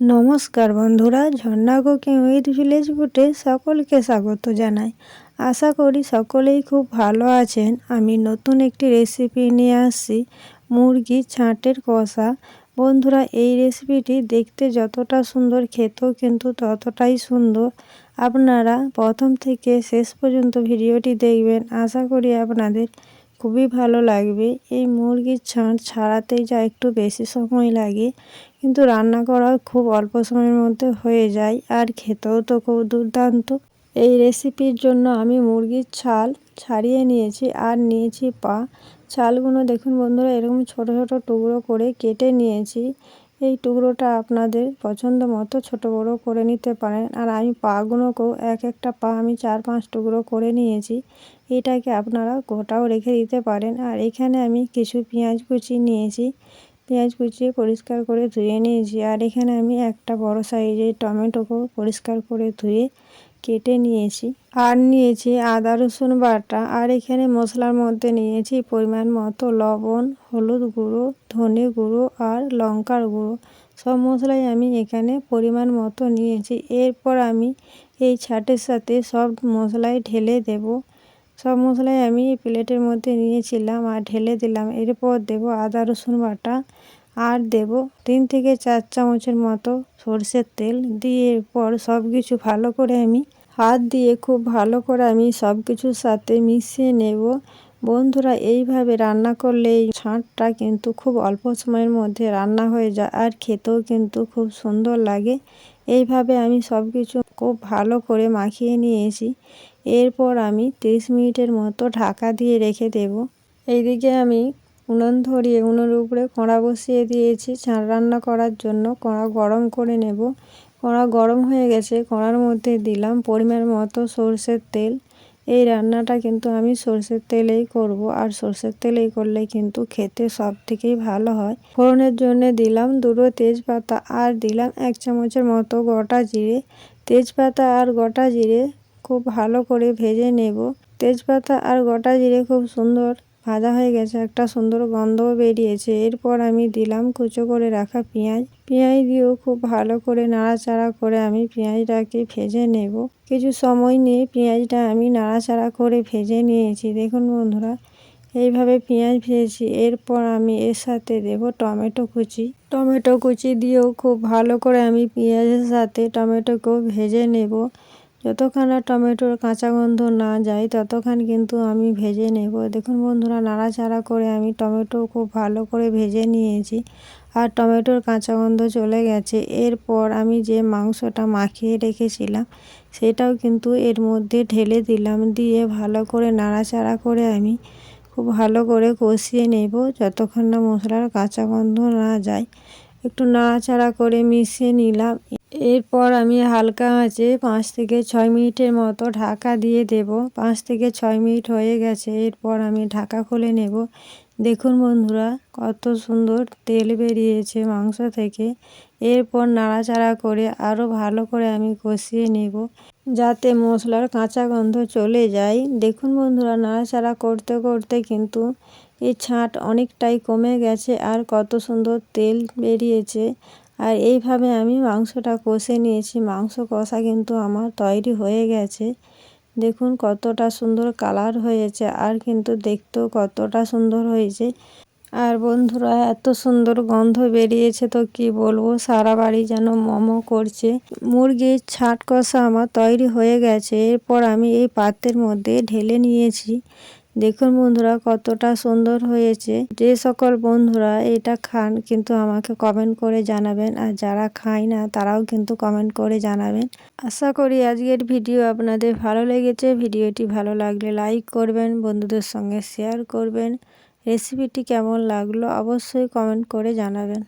নমস্কার বন্ধুরা, ঝর্ণা cooking with village ফুটে সকলকে স্বাগত জানাই। আশা করি সকলেই খুব ভালো আছেন। আমি নতুন একটি রেসিপি নিয়ে আসছি, মুরগি ছাঁটের কষা। বন্ধুরা, এই রেসিপিটি দেখতে যতটা সুন্দর, খেতেও কিন্তু ততটাই সুন্দর। আপনারা প্রথম থেকে শেষ পর্যন্ত ভিডিওটি দেখবেন। আশা করি আপনাদের খুবই ভালো লাগবে। এই মুরগির ছাঁট ছাড়াতেই যা একটু বেশি সময় লাগে, কিন্তু রান্না করা খুব অল্প সময়ের মধ্যে হয়ে যায় আর খেতেও তো খুব দুর্দান্ত। এই রেসিপির জন্য আমি মুরগির ছাল ছাড়িয়ে নিয়েছি আর নিয়েছি পা। ছালগুলো দেখুন বন্ধুরা, এরকম ছোট ছোট টুকরো করে কেটে নিয়েছি। এই টুকরোটা আপনাদের পছন্দ মতো ছোটো বড়ো করে নিতে পারেন। আর আমি পাগুলোকেও এক একটা পা আমি চার পাঁচ টুকরো করে নিয়েছি। এটাকে আপনারা গোটাও রেখে দিতে পারেন। আর এখানে আমি কিছু পেঁয়াজ কুচি নিয়েছি। পেঁয়াজ কুচিয়ে পরিষ্কার করে ধুয়ে নিয়েছি। আর এখানে আমি একটা বড় সাইজের টমেটোকেও পরিষ্কার করে ধুয়ে কেটে নিয়েছি। আর নিয়েছি আদা, রসুন বাটা। আর এখানে মশলার মধ্যে নিয়েছি পরিমাণ মতো লবণ, হলুদ গুঁড়ো, ধনে গুঁড়ো আর লঙ্কার গুঁড়ো। সব মশলাই আমি এখানে পরিমাণ মতো নিয়েছি। এরপর আমি এই ছাটের সাথে সব মশলাই ঢেলে দেব। সব মশলাই আমি প্লেটের মধ্যে নিয়েছিলাম আর ঢেলে দিলাম। এরপর দেব আদা, রসুন বাটা আর দেব তিন থেকে চার চামচের মতো সর্ষের তেল। দিয়ে এরপর সব কিছু ভালো করে আমি হাত দিয়ে খুব ভালো করে আমি সব কিছুর সাথে মিশিয়ে নেব। বন্ধুরা, এইভাবে রান্না করলে এই ছাঁটটা কিন্তু খুব অল্প সময়ের মধ্যে রান্না হয়ে যায় আর খেতেও কিন্তু খুব সুন্দর লাগে। এইভাবে আমি সব কিছু খুব ভালো করে মাখিয়ে নিয়েছি। এরপর আমি 30 মিনিটের মতো ঢাকা দিয়ে রেখে দেব। এইদিকে আমি উনুন ধরিয়ে, উনুনের উপরে কড়া বসিয়ে দিয়েছি। ছাড় রান্না করার জন্য কড়া গরম করে নেব। কড়া গরম হয়ে গেছে, কড়ার মধ্যে দিলাম পরিমাণ মতো সর্ষের তেল। এই রান্নাটা কিন্তু আমি সর্ষের তেলেই করব, আর সর্ষের তেলেই করলে কিন্তু খেতে সব থেকেই ভালো হয়। ফোড়নের জন্য দিলাম দুটো তেজপাতা আর দিলাম এক চামচের মতো গোটা জিরে। তেজপাতা আর গোটা জিরে খুব ভালো করে ভেজে নেব। তেজপাতা আর গোটা জিরে খুব সুন্দর ভাজা হয়ে গেছে, একটা সুন্দর গন্ধও বেরিয়েছে। এরপর আমি দিলাম কুচো করে রাখা পেঁয়াজ। পেঁয়াজ দিয়েও খুব ভালো করে নাড়াচাড়া করে আমি পেঁয়াজটাকে ভেজে নেব। কিছু সময় নিয়ে পেঁয়াজটা আমি নাড়াচাড়া করে ভেজে নিয়েছি। দেখুন বন্ধুরা, এইভাবে পেঁয়াজ ভেজেছি। এরপর আমি এর সাথে দেব টমেটো কুচি। টমেটো কুচি দিয়েও খুব ভালো করে আমি পেঁয়াজের সাথে টমেটোকেও ভেজে নেব। যতক্ষণ না টমেটোর কাঁচা গন্ধ না যায় ততক্ষণ কিন্তু আমি ভেজে নেব। দেখুন বন্ধুরা, নাড়াচাড়া করে আমি টমেটো খুব ভালো করে ভেজে নিয়েছি আর টমেটোর কাঁচা গন্ধ চলে গেছে। এরপর আমি যে মাংসটা মাখিয়ে রেখেছিলাম, সেটাও কিন্তু এর মধ্যে ঢেলে দিলাম। দিয়ে ভালো করে নাড়াচাড়া করে আমি খুব ভালো করে কষিয়ে নেব যতক্ষণ না মশলার কাঁচা গন্ধ না যায়। একটু নাড়াচাড়া করে মিশিয়ে নিলাম। এরপর আমি হালকা আঁচে পাঁচ থেকে ছয় মিনিটের মতো ঢাকা দিয়ে দেব। পাঁচ থেকে ছয় মিনিট হয়ে গেছে, এরপর আমি ঢাকা খুলে নেব। দেখুন বন্ধুরা, কত সুন্দর তেল বেরিয়েছে মাংস থেকে। এরপর নাড়াচাড়া করে আরও ভালো করে আমি কষিয়ে নেব, যাতে মশলার কাঁচা গন্ধ চলে যায়। দেখুন বন্ধুরা, নাড়াচাড়া করতে করতে কিন্তু এই ছাঁট অনেকটাই কমে গেছে আর কত সুন্দর তেল বেরিয়েছে। আর এইভাবে আমি মাংসটা কষে নিয়েছি। মাংস কষা কিন্তু আমার তৈরি হয়ে গেছে। দেখুন কতটা সুন্দর কালার হয়েছে আর কিন্তু দেখতেও কতটা সুন্দর হয়েছে। আর বন্ধুরা, এত সুন্দর গন্ধ বেরিয়েছে তো কি বলব? সারা বাড়ি যেন মোমো করছে। মুরগির ছাট কষা আমার তৈরি হয়ে গেছে। এরপর আমি এই পাত্রের মধ্যে ঢেলে নিয়েছি। দেখুন বন্ধুরা, কতটা সুন্দর হয়েছে। যে সকল বন্ধুরা এটা খান কিন্তু আমাকে কমেন্ট করে জানাবেন, আর যারা খায় না তারাও কিন্তু কমেন্ট করে জানাবেন। আশা করি আজকের ভিডিও আপনাদের ভালো লেগেছে। ভিডিওটি ভালো লাগলে লাইক করবেন, বন্ধুদের সঙ্গে শেয়ার করবেন। রেসিপিটি কেমন লাগল অবশ্যই কমেন্ট করে জানাবেন।